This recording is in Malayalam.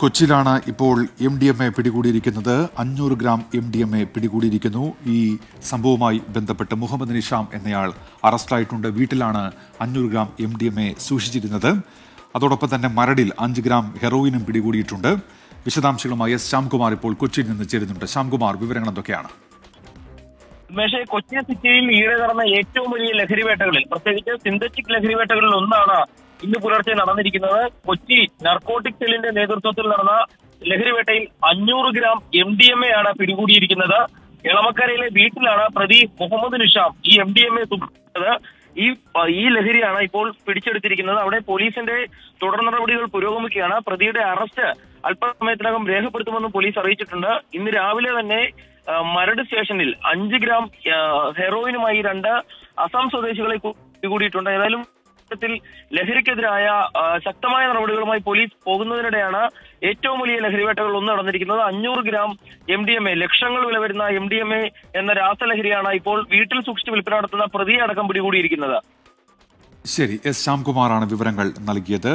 കൊച്ചിയിലാണ് ഇപ്പോൾ എം ഡി എം എ പിടികൂടിയിരിക്കുന്നത്. അഞ്ഞൂറ് gram M D M A പിടികൂടിയിരിക്കുന്നു. ഈ സംഭവവുമായി ബന്ധപ്പെട്ട് മുഹമ്മദ് നിഷാം എന്നയാൾ അറസ്റ്റായിട്ടുണ്ട് വീട്ടിലാണ് അഞ്ഞൂറ് gram M D M A സൂക്ഷിച്ചിരുന്നത്. അതോടൊപ്പം തന്നെ മരടിൽ അഞ്ച് ഗ്രാം ഹെറോയിനും പിടികൂടിയിട്ടുണ്ട്. വിശദാംശങ്ങളുമായി എസ് ശ്യാംകുമാർ ഇപ്പോൾ കൊച്ചിയിൽ നിന്ന് ചേരുന്നുണ്ട്. ശ്യാംകുമാർ വിവരങ്ങൾ എന്തൊക്കെയാണ്? ഉമേഷ് കൊച്ചി സിറ്റിയിൽ ഈയിടെ നടന്ന ഏറ്റവും വലിയ ലഹരിവേട്ടകളിൽ പ്രത്യേകിച്ച് സിന്തറ്റിക് ലഹരിവേട്ടകളിൽ ഒന്നാണ് ഇന്ന് പുലർച്ചെ നടന്നിരിക്കുന്നത് കൊച്ചി നർക്കോട്ടിക് സെല്ലിന്റെ നേതൃത്വത്തിൽ നടന്ന ലഹരിവേട്ടയിൽ അഞ്ഞൂറ് gram M D M A ആണ് പിടികൂടിയിരിക്കുന്നത്. എളമക്കരയിലെ വീട്ടിലാണ് പ്രതി മുഹമ്മദ് നിഷാം ഈ എം ഡി എം എ സൂക്ഷിച്ചത് ഈ ഈ ലഹരിയാണ് ഇപ്പോൾ പിടിച്ചെടുത്തിരിക്കുന്നത്. അവിടെ പോലീസിന്റെ തുടർ നടപടികൾ പുരോഗമിക്കുകയാണ്. പ്രതിയുടെ അറസ്റ്റ് അല്പസമയത്തിനകം രേഖപ്പെടുത്തുമെന്ന് പോലീസ് അറിയിച്ചിട്ടുണ്ട്. ഇന്ന് രാവിലെ തന്നെ മരട് സ്റ്റേഷനിൽ അഞ്ച് ഗ്രാം ഹെറോയിനുമായി രണ്ട് അസം സ്വദേശികളെ പിടികൂടിയിട്ടുണ്ട് ഏതായാലും ഇത്തരത്തിൽ ലഹരിക്കെതിരായ ശക്തമായ നടപടികളുമായി പോലീസ് പോകുന്നതിനിടെയാണ് ഏറ്റവും വലിയ ലഹരി വേട്ടകൾ ഒന്ന് നടന്നിരിക്കുന്നത്. അഞ്ഞൂറ് gram M D M A ലക്ഷങ്ങൾ വില വരുന്ന എം ഡി എം എ എന്ന രാസലഹരിയാണ് ഇപ്പോൾ വീട്ടിൽ സൂക്ഷിച്ച് വിൽപ്പന നടത്തുന്ന പ്രതിയെ അടക്കം പിടികൂടിയിരിക്കുന്നത്. ശരി എസ് ശ്യാംകുമാറാണ് വിവരങ്ങൾ നൽകിയത്.